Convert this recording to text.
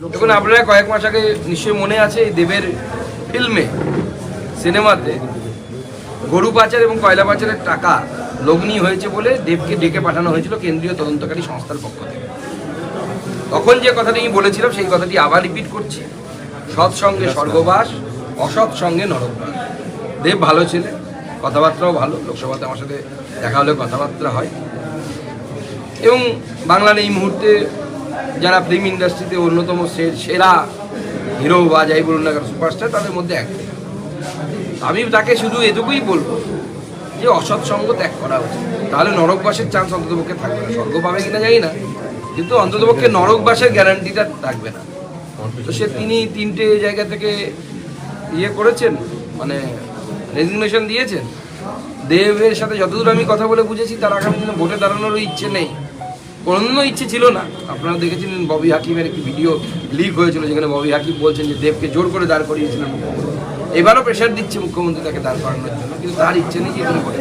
দেখুন আপনারা কয়েক মাস আগে নিশ্চয়ই মনে আছে এই দেবের ফিল্মে সিনেমাতে গরু পাচার এবং কয়লা পাচারের টাকা লগ্নি হয়েছে বলে দেবকে ডেকে পাঠানো হয়েছিল কেন্দ্রীয় তদন্তকারী সংস্থার পক্ষ থেকে। তখন যে কথাটি আমি বলেছিলাম সেই কথাটি আবার রিপিট করছি। সৎ সঙ্গে স্বর্গবাস অসৎ সঙ্গে নরকবাস। দেব ভালো ছেলে কথাবার্তাও ভালো লোকসভাতে আমার সাথে দেখা হলে কথাবার্তা হয়। এবং বাংলার এই মুহূর্তে যারা ফিল্ম ইন্ডাস্ট্রিতে অন্যতম সেরা হিরো বা যাই বলুন না সুপারস্টার তাদের মধ্যে এক। আমি তাকে শুধু এটুকুই বলব যে অসৎ সঙ্গ ত্যাগ করা উচিত। তাহলে নরকবাসের চান্স অন্ততপক্ষে থাকবে না। স্বর্গ পাবে কিনা জানি না, কিন্তু অন্ততপক্ষে নরকবাসের গ্যারান্টিটা থাকবে না। তো সে তিনি তিনটে জায়গা থেকে ইয়ে করেছেন মানে রেজিগনেশন দিয়েছেন। দেবের সাথে যতদূর আমি কথা বলে বুঝেছি, তার আগামী দিনে ভোটে দাঁড়ানোরও ইচ্ছে নেই। কোনো ইচ্ছে ছিল না। আপনারা দেখেছিলেন ববি হাকিমের একটি ভিডিও লিক হয়েছিল যেখানে ববি হাকিম বলছেন যে দেবকে জোর করে দাঁড় করিয়েছিলেন এবারও প্রেশার দিচ্ছে মুখ্যমন্ত্রী তাকে দাঁড় করানোর জন্য, কিন্তু তার ইচ্ছে নেই যে দাঁড়াবেন